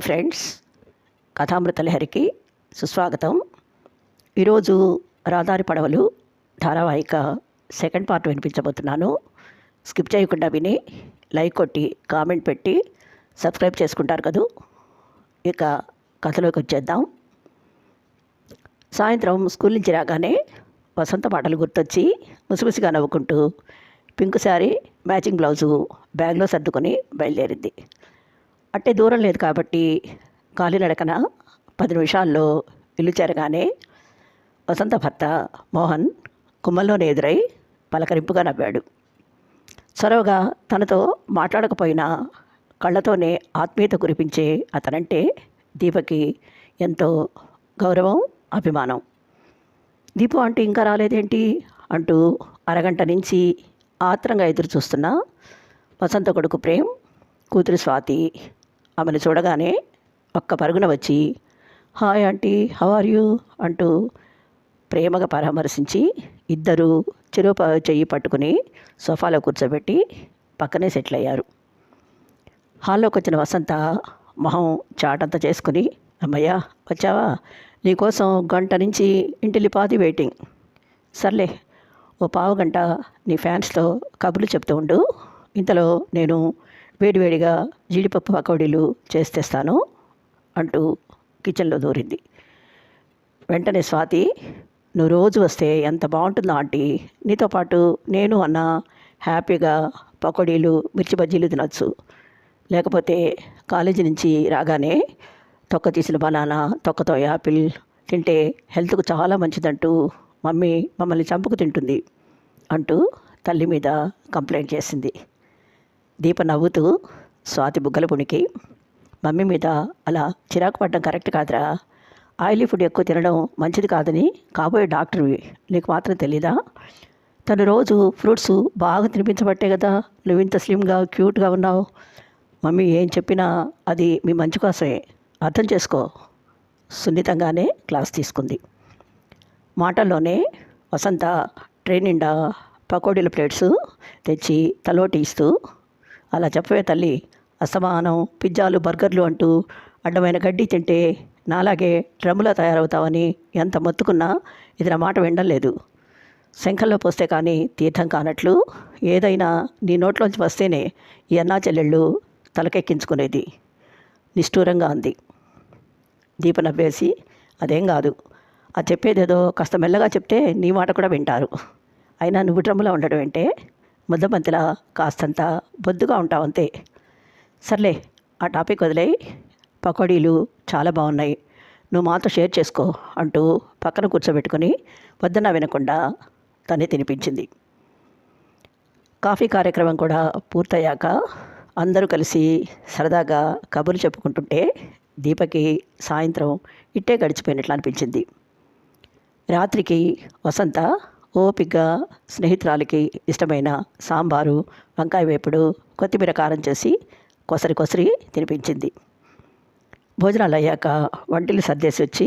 Hi friends. కథామృత లహరికి సుస్వాగతం. ఈరోజు రాదారి పడవలు ధారావాహిక సెకండ్ పార్ట్ వినిపించబోతున్నాను. స్కిప్ చేయకుండా విని లైక్ కొట్టి కామెంట్ పెట్టి సబ్స్క్రైబ్ చేసుకుంటారు కదూ. ఇక కథలోకి వచ్చేద్దాం. సాయంత్రం స్కూల్ నుంచి రాగానే వసంత పాటలు గుర్తొచ్చి ముసిముసిగా నవ్వుకుంటూ పింక్ శారీ మ్యాచింగ్ బ్లౌజు బ్యాగ్లో సర్దుకొని బయలుదేరింది. అట్టే దూరం లేదు కాబట్టి కాలినడకన పది నిమిషాల్లో ఇల్లు చేరగానే వసంత భర్త మోహన్ కుమ్మల్లోనే ఎదురై పలకరింపుగా నవ్వాడు. చొరవగా తనతో మాట్లాడకపోయినా కళ్ళతోనే ఆత్మీయత కురిపించే అతనంటే దీపకి ఎంతో గౌరవం అభిమానం. దీపు అంటే ఇంకా రాలేదేంటి? అంటూ అరగంట నుంచి ఆత్రంగా ఎదురు చూస్తున్న వసంత కొడుకు ప్రేమ్ కూతురు స్వాతి ఆమెను చూడగానే ఒక్క పరుగున వచ్చి hi aunty how are you? అంటూ ప్రేమగా పరామర్శించి ఇద్దరు చెరువు చెయ్యి పట్టుకుని సోఫాలో కూర్చోబెట్టి పక్కనే సెటిల్ అయ్యారు హాల్లోకి వచ్చిన వసంత మొహం చాటంతా చేసుకుని అమ్మయ్యా వచ్చావా? నీకోసం గంట నుంచి ఇంటిలిపాది వెయిటింగ్. సర్లే ఓ పావు గంట నీ ఫ్యాన్స్తో కబుర్లు చెప్తూ ఉండు. ఇంతలో నేను వేడివేడిగా జీడిపప్పు పకోడీలు చేస్తేస్తాను అంటూ కిచెన్లో దూరింది. వెంటనే స్వాతి నువ్వు రోజు వస్తే ఎంత బాగుంటుందో ఆంటీ నీతో పాటు నేను అన్న హ్యాపీగా పకోడీలు మిర్చి బజ్జీలు తినొచ్చు. లేకపోతే కాలేజీ నుంచి రాగానే తొక్క తీసిన బనానా తొక్కతో యాపిల్ తింటే హెల్త్కు చాలా మంచిదంటూ మమ్మీ మమ్మల్ని చంపుకు తింటుంది అంటూ తల్లి మీద కంప్లైంట్ చేసింది. దీప నవ్వుతూ స్వాతి బుగ్గల పుణికి మమ్మీ మీద అలా చిరాకు పడడం కరెక్ట్ కాదురా. ఆయిలీ ఫుడ్ ఎక్కువ తినడం మంచిది కాదని కాబోయే డాక్టర్వి నీకు మాత్రం తెలీదా? తను రోజు ఫ్రూట్స్ బాగా తినిపించబట్టే కదా నువ్వు ఇంత స్లిమ్గా క్యూట్గా ఉన్నావు. మమ్మీ ఏం చెప్పినా అది మీ మంచి కోసమే. అర్థం చేసుకో. సున్నితంగానే క్లాస్ తీసుకుంది. మాటల్లోనే వసంత ట్రైన్ నిండా పకోడీల ప్లేట్స్ తెచ్చి తలోటి ఇస్తూ అలా చెప్పవే తల్లి. అసమానం పిజ్జాలు బర్గర్లు అంటూ అడ్డమైన గడ్డి తింటే నాలాగే డ్రమ్ములా తయారవుతావని ఎంత మొత్తుకున్నా ఇది నా మాట వినడం లేదు. శంఖంలో పోస్తే కానీ తీర్థం కానట్లు ఏదైనా నీ నోట్లోంచి వస్తేనే ఈ అన్నా చెల్లెళ్ళు తలకెక్కించుకునేది. నిష్ఠూరంగా అంది. దీప నవ్వేసి అదేం కాదు. అది చెప్పేదేదో కాస్త మెల్లగా చెప్తే నీ మాట కూడా వింటారు. అయినా నువ్వు డ్రమ్ములో ఉండడం ఏంటే ముద్దబంతిలా కాస్తంత బొద్దుగా ఉంటావు అంతే. సర్లే ఆ టాపిక్ వదిలే పకోడీలు చాలా బాగున్నాయి. నువ్వు మాతో షేర్ చేసుకో అంటూ పక్కన కూర్చోబెట్టుకుని వద్దన వినకుండా తనే తినిపించింది. కాఫీ కార్యక్రమం కూడా పూర్తయ్యాక అందరూ కలిసి సరదాగా కబుర్లు చెప్పుకుంటుంటే దీపకి సాయంత్రం ఇట్టే గడిచిపోయినట్లు అనిపించింది. రాత్రికి వసంత ఓపిగ్గా స్నేహితురాలికి ఇష్టమైన సాంబారు వంకాయ వేపుడు కొత్తిమీర కారం చేసి కొసరి కొసరి తినిపించింది. భోజనాలు అయ్యాక వంటలు సర్దేసి వచ్చి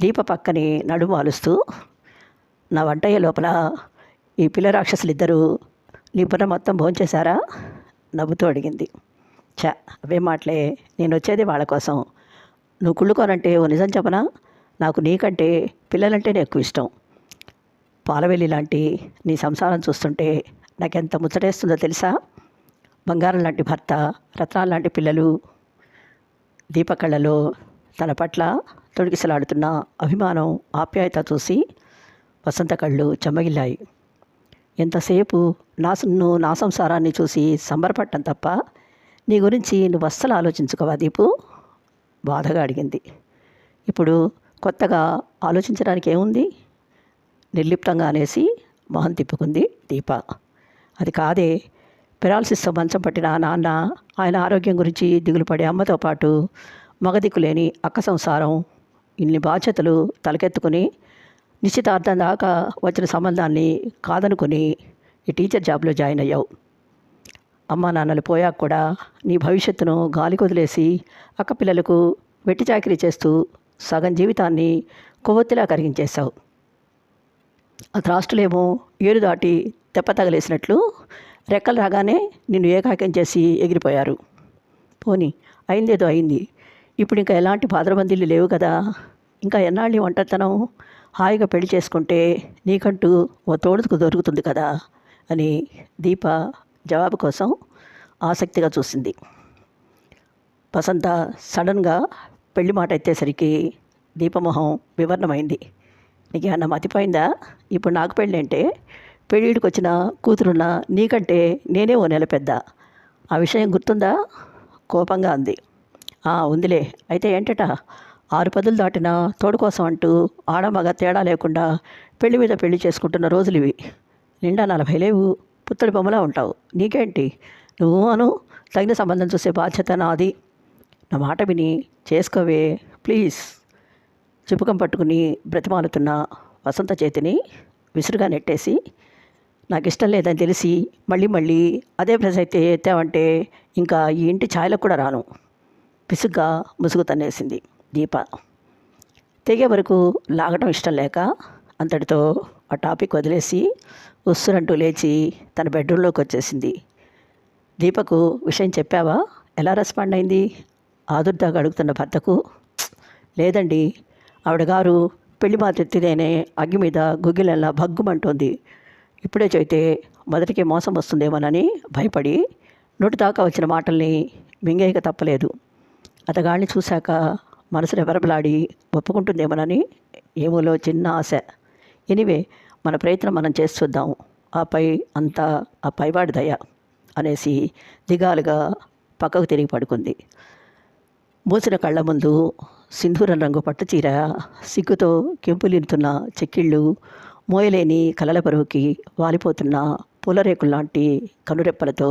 దీప పక్కని నడుము అలుస్తూ నా వంటయ్య లోపల ఈ పిల్ల రాక్షసులు ఇద్దరు నీ బుర్ర మొత్తం భోంచేశారా? నవ్వుతూ అడిగింది. చ అవే మాటలే నేను వచ్చేది వాళ్ళ కోసం. నువ్వు కుళ్ళుకోనంటే ఓ నిజం చెప్పనా? నాకు నీకంటే పిల్లలంటేనే ఎక్కువ ఇష్టం పాలవెల్లి లాంటి నీ సంసారం చూస్తుంటే నాకెంత ముచ్చటేస్తుందో తెలుసా? బంగారం లాంటి భర్త రత్నాలు లాంటి పిల్లలు దీపకళ్ళలో తన పట్ల తొడిగిసలాడుతున్న అభిమానం ఆప్యాయత చూసి వసంత కళ్ళు చెమ్మగిల్లాయి ఎంతసేపు నా నువ్వు నా సంసారాన్ని చూసి సంబరపడటం తప్ప నీ గురించి నువ్వు అస్సలు ఆలోచించుకోవా దీపు? బాధగా అడిగింది. ఇప్పుడు కొత్తగా ఆలోచించడానికి ఏముంది? నిర్లిప్తంగా అనేసి మొహం తిప్పుకుంది దీప. అది కాదే పెరాలసిస్తో మంచం పట్టిన నాన్న ఆయన ఆరోగ్యం గురించి దిగులు పడే అమ్మతో పాటు మగదిక్కు లేని అక్క సంసారం ఇన్ని బాధ్యతలు తలకెత్తుకుని నిశ్చితార్థం దాకా వచ్చిన సంబంధాన్ని కాదనుకుని ఈ టీచర్ జాబ్లో జాయిన్ అయ్యావు. అమ్మా నాన్నలు పోయాక కూడా నీ భవిష్యత్తును గాలి వదిలేసి అక్క పిల్లలకు వెట్టి చాకిరీ చేస్తూ సగం జీవితాన్ని కొవ్వొత్తిలా కరిగించేశావు. ఆ త్రాస్టులేమో ఏరు దాటి తెప్ప తగలేసినట్లు రెక్కలు రాగానే నిన్ను ఏకాకం చేసి ఎగిరిపోయారు. పోని అయిందేదో అయింది. ఇప్పుడు ఇంకా ఎలాంటి బాధరబందీలు లేవు కదా. ఇంకా ఎన్నాళ్ళు ఒంటరితనం హాయిగా పెళ్ళి చేసుకుంటే నీకంటూ ఓ తోడుకు దొరుకుతుంది కదా అని దీప జవాబు కోసం ఆసక్తిగా చూసింది. వసంత సడన్గా పెళ్ళి మాట ఎత్తేసరికి దీపమొహం వివరణమైంది. నీకేమన్నా మతిపోయిందా? ఇప్పుడు నాకు పెళ్ళి అంటే పెళ్ళిడికి వచ్చిన కూతురున్న నీకంటే నేనే ఓ నెల పెద్ద. ఆ విషయం గుర్తుందా? కోపంగా అంది. "ఆ, ఉందిలే. అయితే ఏంటట? ఆరు పదులు దాటిన తోడు కోసం అంటూ ఆడమగ తేడా లేకుండా పెళ్ళి మీద పెళ్ళి చేసుకుంటున్న రోజులు ఇవి నిండా నలభై లేవు. పుత్తడి బొమ్మలా ఉంటావు. నీకేంటి? నువ్వు అను. తగిన సంబంధం చూసే బాధ్యత నాది. నా మాట విని చేసుకోవే. ప్లీజ్. చిపుకం పట్టుకుని బ్రతిమాలుతున్న వసంత చేతిని విసురుగా నెట్టేసి నాకు ఇష్టం లేదని తెలిసి మళ్ళీ మళ్ళీ అదే ప్రెస్ అయితే ఎత్తావంటే ఇంకా ఈ ఇంటి ఛాయలకు కూడా రాను. పిసుగ్గా ముసుగు తన్నేసింది దీప. తెగే వరకు లాగడం ఇష్టం లేక అంతటితో ఆ టాపిక్ వదిలేసి ఉస్సురంటూ లేచి తన బెడ్రూమ్లోకి వచ్చేసింది. దీపకు విషయం చెప్పావా? ఎలా రెస్పాండ్ అయింది? ఆదుర్దాగా అడుగుతున్న భర్తకు? లేదండి ఆవిడ గారు పెళ్ళి మాతెత్తిదేనే అగ్గి మీద గుగ్గిలెల్లా భగ్గుమంటోంది. ఇప్పుడే చైతే మొదటికి మోసం వస్తుందేమోనని భయపడి నోటి దాకా వచ్చిన మాటల్ని మింగేయక తప్పలేదు. అతగాళ్ళని చూశాక మనసు రెవరబలాడి ఒప్పుకుంటుందేమోనని ఏమోలో చిన్న ఆశ. ఎనివే మన ప్రయత్నం మనం చేసి చూద్దాం. ఆపై అంతా ఆ పైవాడి దయ అనేసి దిగాలుగా పక్కకు తిరిగి పడుకుంది. మూసిన కళ్ళ ముందు సింధూరం రంగు పట్టుచీర సిగ్గుతో కెంపులింతున్న చెక్కిళ్ళు మోయలేని కలల పరువుకి వాలిపోతున్న పూలరేకుల్లాంటి కనురెప్పలతో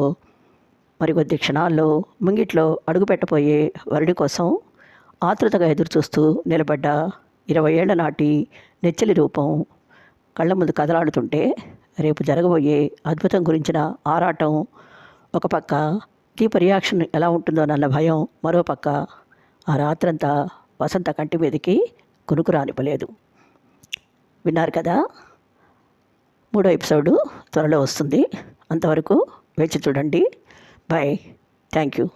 మరికొద్ది క్షణాల్లో ముంగిట్లో అడుగుపెట్టబోయే వరుడి కోసం ఆతృతగా ఎదురుచూస్తూ నిలబడ్డ ఇరవై ఏళ్ళ నాటి నెచ్చలి రూపం కళ్ళ ముందు కదలాడుతుంటే రేపు జరగబోయే అద్భుతం గురించిన ఆరాటం ఒక పక్క దీప రియాక్షన్ ఎలా ఉంటుందోనన్న భయం మరో పక్క ఆ రాత్రంతా వసంత కంటి మీదకి కునుకు రానివ్వలేదు. విన్నారు కదా? మూడో ఎపిసోడు త్వరలో వస్తుంది. అంతవరకు వేచి చూడండి. Bye thank you